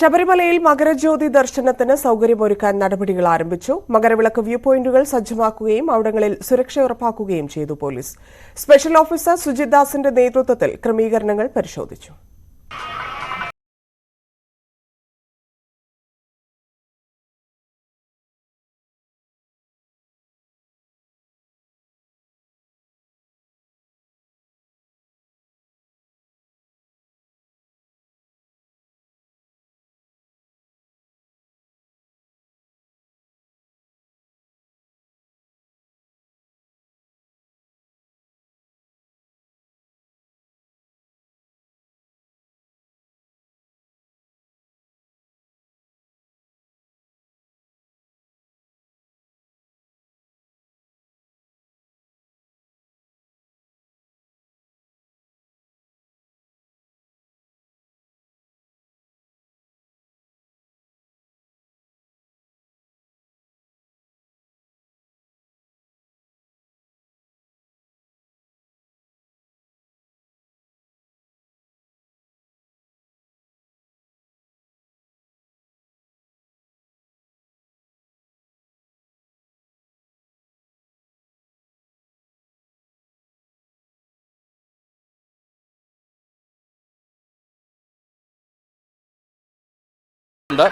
ശബരിമലയിൽ മകരജ്യോതി ദർശനത്തിന് സൗകര്യമൊരുക്കാൻ നടപടികൾ ആരംഭിച്ചു. മകരവിളക്ക് വ്യൂ പോയിന്റുകൾ സജ്ജമാക്കുകയും അവിടങ്ങളിൽ സുരക്ഷ ഉറപ്പാക്കുകയും ചെയ്തു പോലീസ്. സ്പെഷ്യൽ ഓഫീസർ സുജിത് ദാസിന്റെ നേതൃത്വത്തിൽ ക്രമീകരണങ്ങൾ പരിശോധിച്ചു. ഉണ്ട്